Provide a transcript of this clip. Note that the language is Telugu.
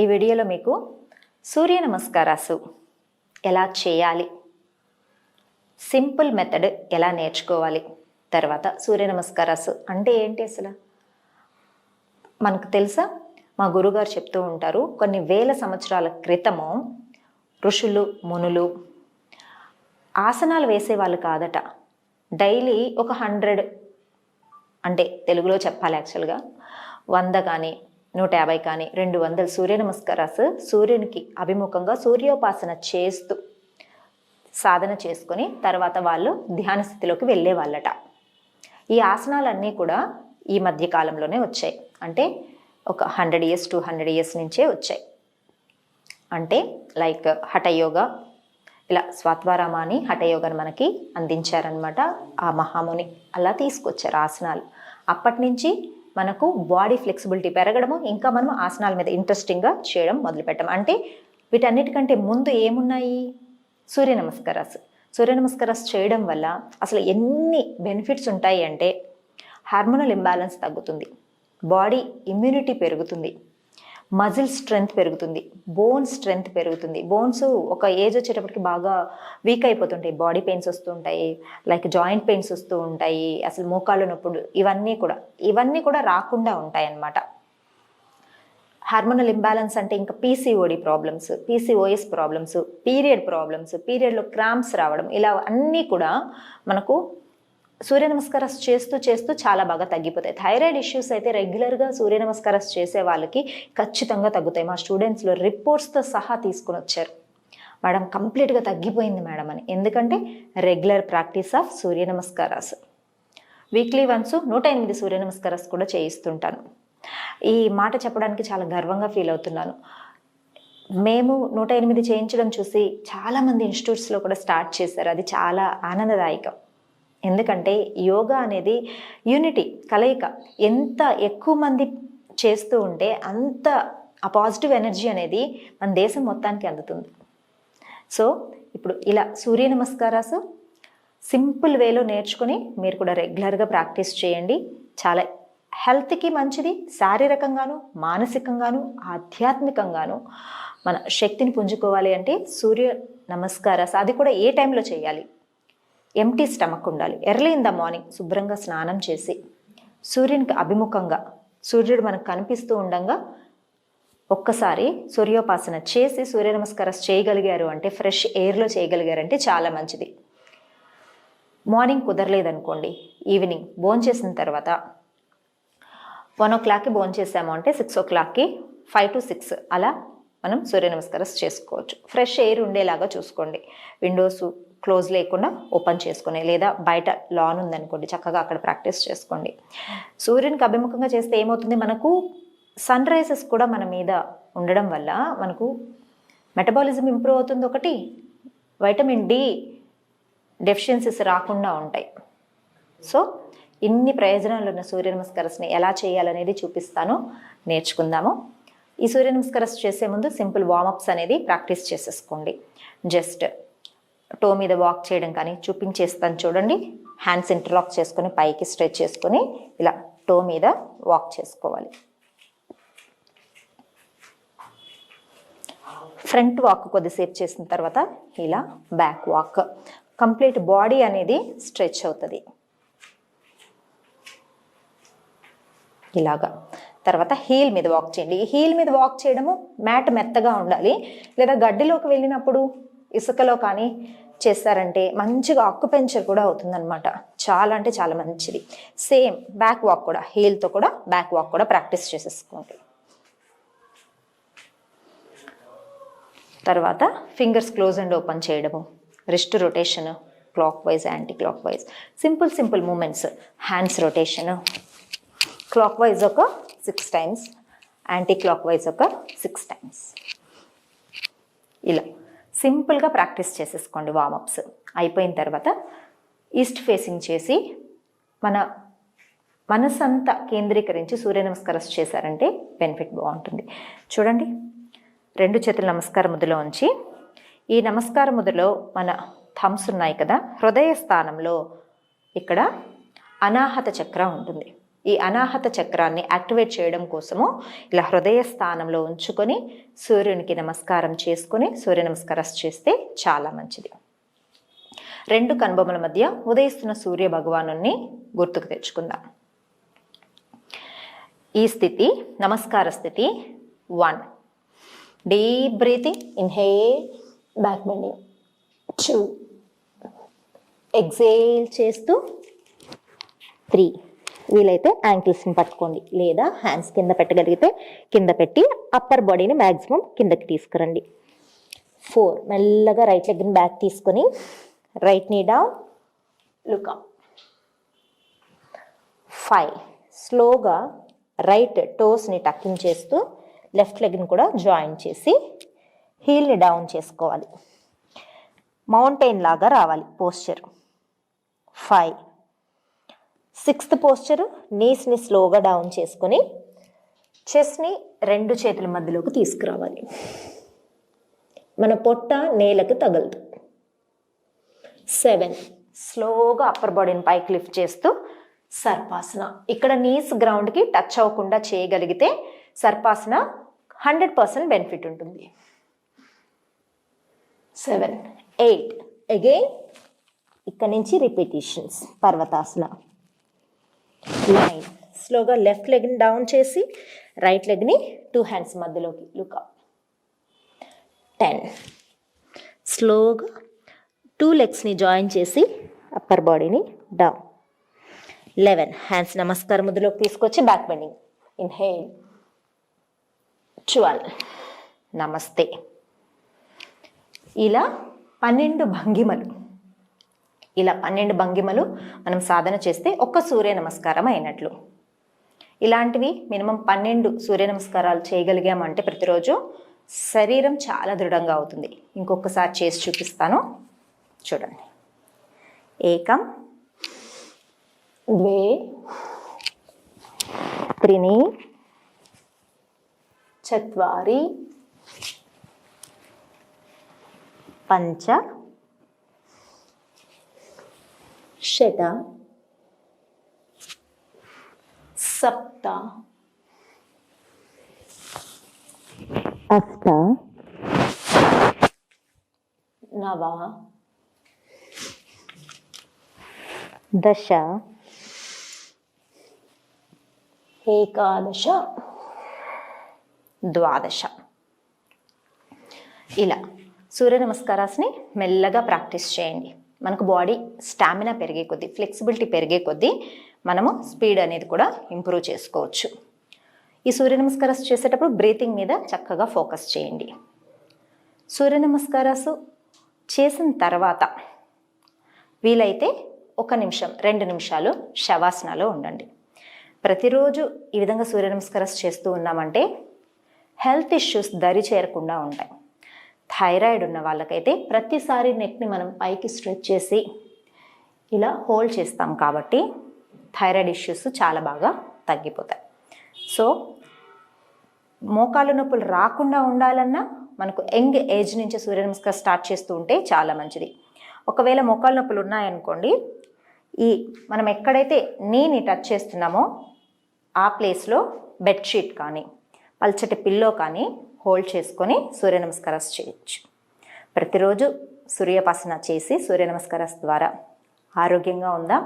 ఈ వీడియోలో మీకు సూర్య నమస్కారాసు ఎలా చేయాలి? సింపుల్ మెథడ్ ఎలా నేర్చుకోవాలి? తర్వాత సూర్య నమస్కారాసు అంటే ఏంటి అసలు? మనకు తెలుసా? మా గురుగారు చెప్తూ ఉంటారు కొన్ని వేల సంవత్సరాల క్రితము ఋషులు మునులు ఆసనాలు వేసేవాళ్ళు కాదట. డైలీ ఒక హండ్రెడ్ అంటే తెలుగులో చెప్పాలి యాక్చువల్గా. వంద కానీ నూట యాభై కానీ రెండు వందల సూర్య నమస్కారాలు సూర్యునికి అభిముఖంగా సూర్యోపాసన చేస్తూ సాధన చేసుకొని తర్వాత వాళ్ళు ధ్యాన స్థితిలోకి వెళ్ళే వాళ్ళట. ఈ ఆసనాలన్నీ కూడా ఈ మధ్య కాలంలోనే వచ్చాయి. అంటే ఒక hundred years two hundred years నుంచే వచ్చాయి. అంటే లైక్ హఠయోగ ఇలా స్వాత్వారామాని హఠయోగాని మనకి అందించారనమాట ఆ మహాముని. అలా తీసుకొచ్చారు ఆసనాలు. అప్పటి నుంచి మనకు బాడీ ఫ్లెక్సిబిలిటీ పెరగడము ఇంకా మనం ఆసనాల మీద ఇంట్రెస్టింగ్గా చేయడం మొదలుపెట్టడం అంటే వీటన్నిటికంటే ముందు ఏమున్నాయి? సూర్య నమస్కారాస్. సూర్య నమస్కారాస్ చేయడం వల్ల అసలు ఎన్ని బెనిఫిట్స్ ఉంటాయి అంటే హార్మోనల్ ఇంబ్యాలెన్స్ తగ్గుతుంది. బాడీ ఇమ్యూనిటీ పెరుగుతుంది. మజిల్ స్ట్రెంగ్త్ పెరుగుతుంది బోన్ స్ట్రెంగ్త్ పెరుగుతుంది. బోన్స్ ఒక ఏజ్ వచ్చేటప్పటికి బాగా వీక్ అయిపోతుంటాయి. బాడీ పెయిన్స్ వస్తుంటాయి లైక్ జాయింట్ పెయిన్స్ వస్తూ ఉంటాయి అసలు మోకాళ్ళు నొప్పుడు ఇవన్నీ కూడా. ఇవన్నీ కూడా రాకుండా ఉంటాయి అన్నమాట హార్మోనల్ ఇంబ్యాలెన్స్ అంటే ఇంకా PCOD problems PCOS problems period problems పీరియడ్లో క్రాంప్స్ రావడం ఇలా అన్నీ కూడా మనకు సూర్య నమస్కారం చేస్తూ చేస్తూ చాలా బాగా తగ్గిపోతాయి. థైరాయిడ్ ఇష్యూస్ అయితే రెగ్యులర్గా సూర్య నమస్కారం చేసే వాళ్ళకి ఖచ్చితంగా తగ్గుతాయి. మా స్టూడెంట్స్లో రిపోర్ట్స్తో సహా తీసుకుని వచ్చారు. మేడం కంప్లీట్గా తగ్గిపోయింది మేడం అని. ఎందుకంటే regular practice of Surya Namaskaras weekly once నూట ఎనిమిది సూర్య నమస్కారాస్ కూడా చేయిస్తుంటాను. ఈ మాట చెప్పడానికి చాలా గర్వంగా ఫీల్ అవుతున్నాను. మేము నూట ఎనిమిది చేయించడం చూసి చాలామంది ఇన్స్టిట్యూట్స్లో కూడా స్టార్ట్ చేశారు. అది చాలా ఆనందదాయకం. ఎందుకంటే యోగా అనేది యూనిటీ కలయిక. ఎంత ఎక్కువ మంది చేస్తూ ఉంటే అంత ఆ పాజిటివ్ ఎనర్జీ అనేది మన దేశం మొత్తానికి అందుతుంది. సో ఇప్పుడు ఇలా సూర్య నమస్కారాసు సింపుల్ వేలో నేర్చుకుని మీరు కూడా రెగ్యులర్గా ప్రాక్టీస్ చేయండి. చాలా హెల్త్కి మంచిది శారీరకంగాను మానసికంగాను ఆధ్యాత్మికంగాను మన శక్తిని పుంజుకోవాలి అంటే సూర్య నమస్కారాస్ అది కూడా ఏ టైంలో చేయాలి? ఎంటీ స్టమక్ ఉండాలి. ఎర్లీ ఇన్ ద మార్నింగ్ శుభ్రంగా స్నానం చేసి సూర్యునికి అభిముఖంగా సూర్యుడు మనకు కనిపిస్తూ ఉండగా ఒక్కసారి సూర్యోపాసన చేసి సూర్య నమస్కారం చేయగలిగారు అంటే ఫ్రెష్ ఎయిర్లో చేయగలిగారంటే చాలా మంచిది. మార్నింగ్ కుదరలేదనుకోండి. ఈవినింగ్ భోంచేసిన తర్వాత వన్ ఓ క్లాక్కి భోంచేసాము అంటే సిక్స్ ఓ క్లాక్కి ఫైవ్ టు సిక్స్ అలా మనం సూర్య నమస్కారం చేసుకోవచ్చు. ఫ్రెష్ ఎయిర్ ఉండేలాగా చూసుకోండి. విండోస్ క్లోజ్ లేకుండా ఓపెన్ చేసుకుని లేదా బయట లాన్ ఉందనుకోండి చక్కగా అక్కడ ప్రాక్టీస్ చేసుకోండి. సూర్యునికి అభిముఖంగా చేస్తే ఏమవుతుంది? మనకు సన్ రైజెస్ కూడా మన మీద ఉండడం వల్ల మనకు మెటబాలిజం ఇంప్రూవ్ అవుతుంది ఒకటి వైటమిన్ డి డెఫిషియన్సీస్ రాకుండా ఉంటాయి. సో ఇన్ని ప్రయోజనాలు ఉన్న సూర్య నమస్కారస్ని ఎలా చేయాలనేది చూపిస్తాను. నేర్చుకుందాము. ఈ సూర్య నమస్కారం చేసే ముందు సింపుల్ వార్మప్స్ అనేది ప్రాక్టీస్ చేసేసుకోండి. జస్ట్ టో మీద వాక్ చేయడం కానీ చూపించేస్తాను చూడండి. హ్యాండ్స్ ఇంటర్లాక్ చేసుకొని పైకి స్ట్రెచ్ చేసుకొని ఇలా టో మీద వాక్ చేసుకోవాలి. ఫ్రంట్ వాక్ కొద్దిసేపు చేసిన తర్వాత ఇలా బ్యాక్ వాక్ కంప్లీట్ బాడీ అనేది స్ట్రెచ్ అవుతుంది. ఇలాగా. తర్వాత హీల్ మీద వాక్ చేయండి. హీల్ మీద వాక్ చేయడము మ్యాట్ మెత్తగా ఉండాలి. లేదా గడ్డిలోకి వెళ్ళినప్పుడు ఇసుకలో కానీ చేస్తారంటే మంచిగా ఆక్యుపెంచర్ కూడా అవుతుందన్నమాట. చాలా అంటే చాలా మంచిది. సేమ్ బ్యాక్ వాక్ కూడా హీల్తో కూడా బ్యాక్ వాక్ కూడా ప్రాక్టీస్ చేసేసుకోండి. తర్వాత ఫింగర్స్ క్లోజ్ అండ్ ఓపెన్ చేయడము. Wrist rotation clockwise anti clockwise simple simple movements hands rotation clockwise ఒక six times anti clock wise ఒక సిక్స్ టైమ్స్ ఇలా. సింపుల్గా ప్రాక్టీస్ చేసేసుకోండి వామప్స్ అయిపోయిన తర్వాత ఈస్ట్ ఫేసింగ్ చేసి మన మనసంతా కేంద్రీకరించి సూర్య నమస్కారం చేశారంటే బెనిఫిట్ బాగుంటుంది. చూడండి రెండు చేతుల నమస్కార ముద్రలో ఉంచి ఈ నమస్కార ముద్రలో మన థమ్స్ ఉన్నాయి కదా హృదయ స్థానంలో ఇక్కడ అనాహత చక్ర ఉంటుంది. ఈ అనాహత చక్రాన్ని యాక్టివేట్ చేయడం కోసము ఇలా హృదయ స్థానంలో ఉంచుకొని సూర్యునికి నమస్కారం చేసుకొని సూర్య నమస్కారం చేస్తే చాలా మంచిది. రెండు కనుబొమ్మల మధ్య ఉదయిస్తున్న సూర్య భగవాను గుర్తుకు తెచ్చుకుందాం. ఈ స్థితి నమస్కార స్థితి one. Deep breathing inhale back bending two exhale చేస్తూ త్రీ వీలైతే యాంకిల్స్ని పట్టుకోండి. లేదా హ్యాండ్స్ కింద పెట్టగలిగితే కింద పెట్టి అప్పర్ బాడీని మ్యాక్సిమం కిందకి తీసుకురండి. ఫోర్ మెల్లగా రైట్ లెగ్ని బ్యాక్ తీసుకొని right knee down look five స్లోగా రైట్ టోస్ని టక్కింగ్ చేస్తూ లెఫ్ట్ లెగ్ని కూడా జాయిన్ చేసి హీల్ని డౌన్ చేసుకోవాలి. మౌంటైన్ లాగా రావాలి పోస్చర్ ఫైవ్ సిక్స్త్ పోస్చరు నీస్ని స్లోగా డౌన్ చేసుకొని చెస్ని రెండు చేతుల మధ్యలోకి తీసుకురావాలి. మన పొట్ట నేలకు తగలదు. సెవెన్. స్లోగా అప్పర్ బాడీని పైకి లిఫ్ట్ చేస్తూ సర్పాసన. ఇక్కడ నీస్ గ్రౌండ్కి టచ్ అవ్వకుండా చేయగలిగితే సర్పాసన హండ్రెడ్ పర్సెంట్ బెనిఫిట్ ఉంటుంది. సెవెన్. ఎయిట్. అగైన్ ఇక్కడ నుంచి రిపిటేషన్స్ పర్వతాసన. నైన్ స్లోగా లెఫ్ట్ లెగ్ని డౌన్ చేసి రైట్ లెగ్ని టూ హ్యాండ్స్ మధ్యలోకి. లుక్ టెన్ స్లోగా టూ లెగ్స్ని జాయిన్ చేసి అప్పర్ బాడీని డౌన్ లెవెన్ హ్యాండ్స్ నమస్కారం ముద్దులోకి తీసుకొచ్చి బ్యాక్ బెండింగ్ ఇన్హేల్ ట్వెల్వ్ నమస్తే ఇలా పన్నెండు భంగిమలు. ఇలా పన్నెండు భంగిమలు మనం సాధన చేస్తే ఒక్క సూర్య నమస్కారం అయినట్లు. ఇలాంటివి మినిమం పన్నెండు సూర్య నమస్కారాలు చేయగలిగామంటే ప్రతిరోజు శరీరం చాలా దృఢంగా అవుతుంది. ఇంకొకసారి చేసి చూపిస్తాను. చూడండి. ఏకం. ద్వే త్రిని. చత్వారి. పంచ. షట సప్త అష్ట నవ దశ ఏకాదశ ద్వాదశ. ఇలా సూర్య నమస్కారాస్ని మెల్లగా ప్రాక్టీస్ చేయండి. మనకు బాడీ స్టామినా పెరిగే కొద్దీ ఫ్లెక్సిబిలిటీ పెరిగే కొద్దీ మనము స్పీడ్ అనేది కూడా ఇంప్రూవ్ చేసుకోవచ్చు. ఈ సూర్య నమస్కారాలు చేసేటప్పుడు బ్రీతింగ్ మీద చక్కగా ఫోకస్ చేయండి. సూర్య నమస్కారాలు చేసిన తర్వాత వీలైతే ఒక నిమిషం రెండు నిమిషాలు శవాసనాలో ఉండండి. ప్రతిరోజు ఈ విధంగా సూర్య నమస్కారం చేస్తూ ఉన్నామంటే హెల్త్ ఇష్యూస్ దరి చేరకుండా ఉంటాయి. థైరాయిడ్ ఉన్న వాళ్ళకైతే ప్రతిసారి నెక్ని మనం పైకి స్ట్రెచ్ చేసి ఇలా హోల్డ్ చేస్తాం కాబట్టి థైరాయిడ్ ఇష్యూస్ చాలా బాగా తగ్గిపోతాయి. సో మోకాలు నొప్పులు రాకుండా ఉండాలన్నా మనకు యంగ్ ఏజ్ నుంచి సూర్య నమస్కారం స్టార్ట్ చేస్తూ ఉంటే చాలా మంచిది. ఒకవేళ మోకాలు నొప్పులు ఉన్నాయనుకోండి ఈ మనం ఎక్కడైతే నీని టచ్ చేస్తున్నామో ఆ ప్లేస్లో బెడ్షీట్ కానీ పల్చటి పిల్లో కానీ హోల్డ్ చేసుకొని సూర్య నమస్కారం చేయొచ్చు. ప్రతిరోజు సూర్యోపాసన చేసి సూర్య నమస్కారం ద్వారా ఆరోగ్యంగా ఉందా.